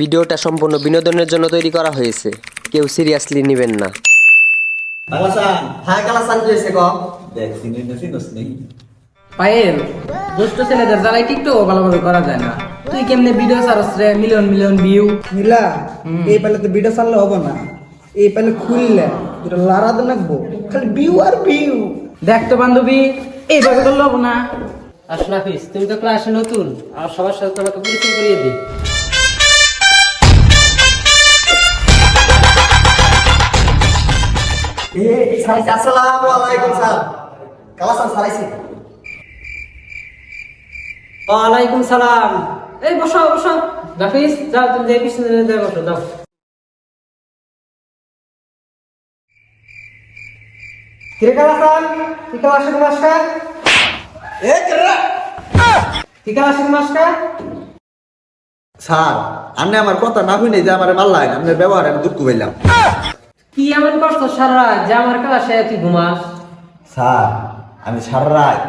ভিডিওটা সম্পূর্ণ বিনোদনের জন্য তৈরি করা হয়েছে। কেউ সিরিয়াসলি নেবেন না। হ্যাঁ পায়েল দুষ্ট ছেলেদের জ্বালাই টিকটক ভালোভাবে করা যায় না। তুই কেমনে ভিডিও ছাড়স রে? মিলিয়ন মিলিয়ন ভিউ নীলা এই পালে তো ভিডিও চাললে হব না। এই পালে খুললে দুটো লারা তো নাকবো খালি ভিউ আর ভিউ দেখ তো বান্ধবী এইভাবে তো লব না। আশরাফিস তুমি তো ক্লাসে নতুন। আর সবার সাথে তোমাকে পরিচয় করিয়ে দিই। আসসালামু আলাইকুম স্যার কালাসান সালাইছি ওয়ালাইকুম সালাম এই বসো বসো নাফিস যাও তুমি যে পিছনে যাও বসো যাও কিরে কালাসান কি ক্লাসে নমস্কার এ কেরা কি ক্লাসে নমস্কার স্যার আপনি আমার কথা না শুনে যে আমার ভালো লাগে আপনার ব্যবহার আমি দুঃখ পাইলাম কি এমন কষ্ট সারা রাত? যে আমার ক্লাসে তুই ঘুমাস। স্যার আমি সারা রাত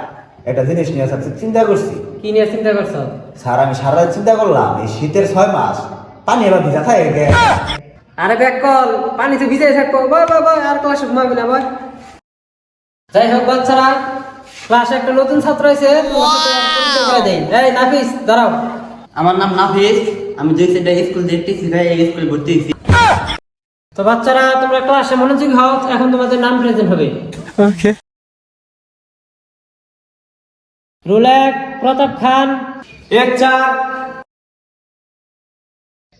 একটা জিনিস নিয়ে স্যার চিন্তা করছি। কি নিয়ে চিন্তা করছ? স্যার আমি সারা রাত চিন্তা করলাম এই শীতের ছয় মাস পানি এবার ভিজা থাকে গে। আরে ব্যাক কল পানিতে ভিজে থাকব। বয় বয় বয় আর ক্লাসে ঘুমাবি না বয়। যাই হোক বাচ্চারা ক্লাসে একটা নতুন ছাত্র আছে এই নাফিস দাঁড়াও। আমার নাম নাফিস। আমি সেটা স্কুল দেখতেছি ভাই এই স্কুলে ভর্তি হয়েছি। তো বাচ্চারা তোমরা ক্লাসে মনোযোগী হও এখন তোমাদের নাম প্রেজেন্ট হবে। ওকে রুল এক প্রতাপ খান এক চার।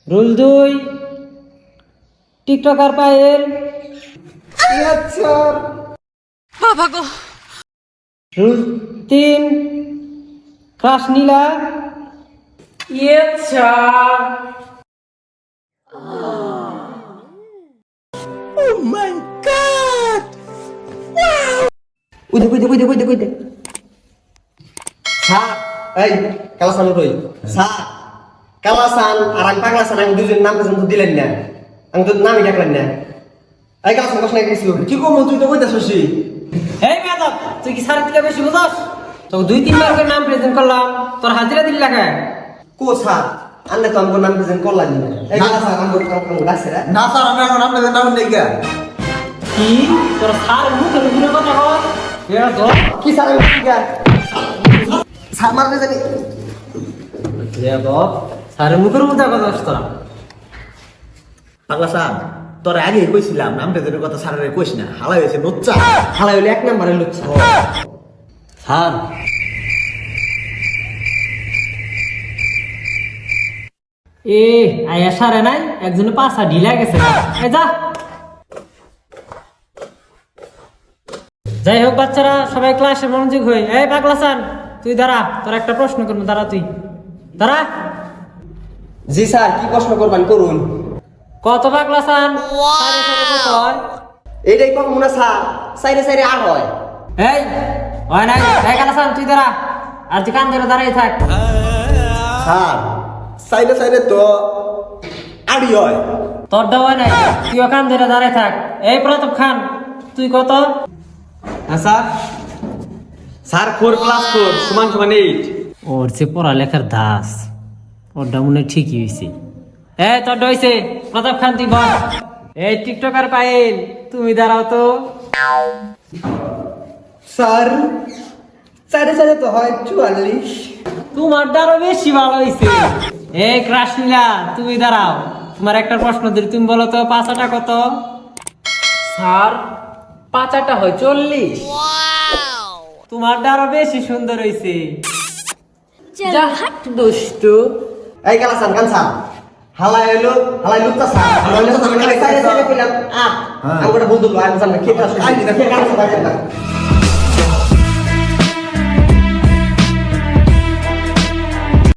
রুল দুই টিকটকার পায়েল। রুল তিন ক্রাশ নীলা। উইদে উইদে উইদে উইদে উইদে স্যার এই কালাসান কই স্যার কালাসান আর আমি পাগলাসান আমি দুজন নাম পর্যন্ত দিলেন না আমি তো নামই ডাকলেন না এই কালাসান কষ্ট নাই গেছিল কি কম তুই তো কইতাছিস এই মেয়াদব তুই কি সারের থেকে বেশি বুঝাস তো দুই তিনবার করে নাম প্রেজেন্ট করলাম তোর হাজিরা দিল লাগায় কো স্যার আনলে তো আমাকে নাম প্রেজেন্ট করলাম না। এই কালাসান আমাকে আমাকে ডাকছে রে না। স্যার আমি এখন আপনাদের নাম নেই গে কি? তোর সার মুখের উপরে কথা কর এরা তো কি স্যার আমি কি? গান স্যার মারবে জানি এরা তো সারের মুখের উপরে কথা কস তোরা। পাগলা স্যার তোর আগে কইছিলাম নামটা তোর কথা স্যারের কইস না। হালা হয়েছে নোচ্চা হালাই হইলে এক নম্বরে লুচ্ছা স্যার এ আয়া সারে নাই একজনে পাঁচা ঢিলা গেছে। এ যা। যাই হোক বাচ্চারা সবাই ক্লাসে মনোযোগ হয়ে। এই পাগলা সান তুই দাঁড়া তোর একটা প্রশ্ন করব দাঁড়া তুই। দাঁড়া। জি স্যার কি প্রশ্ন করবেন করুন। কত পাগলা সান সাড়ে সাড়ে কত হয়? এইটাই কম মনে স্যার সাইডে সাইডে আট হয়। এই হয় নাই? এই কালা সান তুই দাঁড়া। আর তুই কান ধরে দাঁড়াই থাক। স্যার সাইডে সাইডে তো আড়ি হয়। তোর হয় নাই। তুইও কান ধরে দাঁড়াই থাক। এই প্রতাপ খান তুই কত? হ্যাঁ sir. Sir four plus four সমান সমান এইট ওর যে পড়ালেখার দাস ওরটা মনে ঠিকই হয়েছে এ তোর হয়েছে প্রতাপ খান তুই বল। এই টিকটকার পাইল তুমি দাঁড়াও তো। স্যার সাড়ে সাড়ে তো হয় চুয়াল্লিশ। তোমার আরও বেশি ভালো হয়েছে এ ক্রাশনীলা তুমি দাঁড়াও তোমার একটা প্রশ্ন দিই তুমি বলো তো পাঁচাটা কত স্যার পাঁচাটা হয় চল্লিশ তোমার আরও বেশি সুন্দর হয়েছে দুষ্টু এই গেলা সান কান স্যার হালাই হইল হালাই লুকতা স্যার হালাই লুকতা সাইডে সাইডে কইলাম আট হ্যাঁ। আমি বন্ধু আমি জানি কি কাজ কে কাজ